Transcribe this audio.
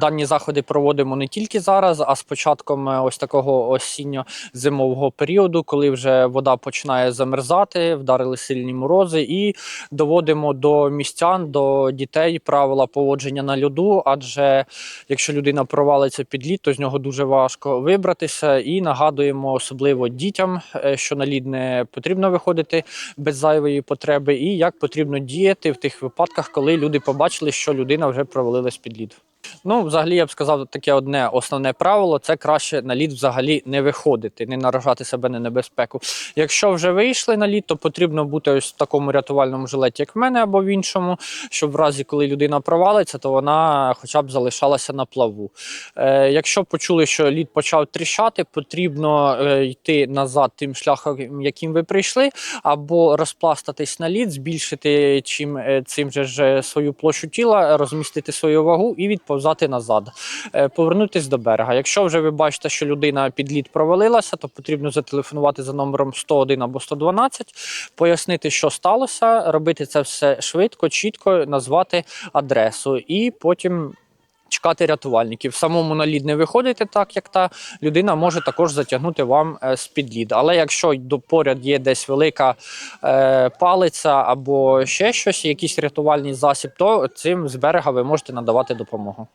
Дані заходи проводимо не тільки зараз, а з початком е, ось такого осінньо-зимового періоду, коли вже вода починає замерзати, вдарили сильні морози, і доводимо до містян, до дітей правила поводження на льоду. Адже якщо людина провалиться під лід, то з нього дуже важко вибратися. І нагадуємо особливо дітям, е, що на лід не потрібно виходити без зайвої потреби, і як потрібно діяти в тих випадках, коли люди побачили, що людина вже провалилась під лід. Ну, взагалі, я б сказав, таке одне основне правило це краще на лід взагалі не виходити, не наражати себе на небезпеку. Якщо вже вийшли на лід, то потрібно бути ось в такому рятувальному жилеті, як в мене, або в іншому, щоб в разі, коли людина провалиться, то вона хоча б залишалася на плаву. Е, якщо почули, що лід почав тріщати, потрібно е, йти назад тим шляхом, яким ви прийшли, або розпластатись на лід, збільшити чим е, цим же ж е, свою площу тіла, розмістити свою вагу і відповзати назад, Е, повернутись до берега. Якщо вже ви бачите, що людина під лід провалилася, то потрібно зателефонувати за номером 101 або 112, пояснити, що сталося, робити це все швидко, чітко, назвати адресу і потім. Чекати рятувальників. Самому на лід не виходити так, як та людина може також затягнути вам е, з-під лід. Але якщо до поряд є десь велика е, палиця або ще щось, якийсь рятувальний засіб, то цим з берега ви можете надавати допомогу.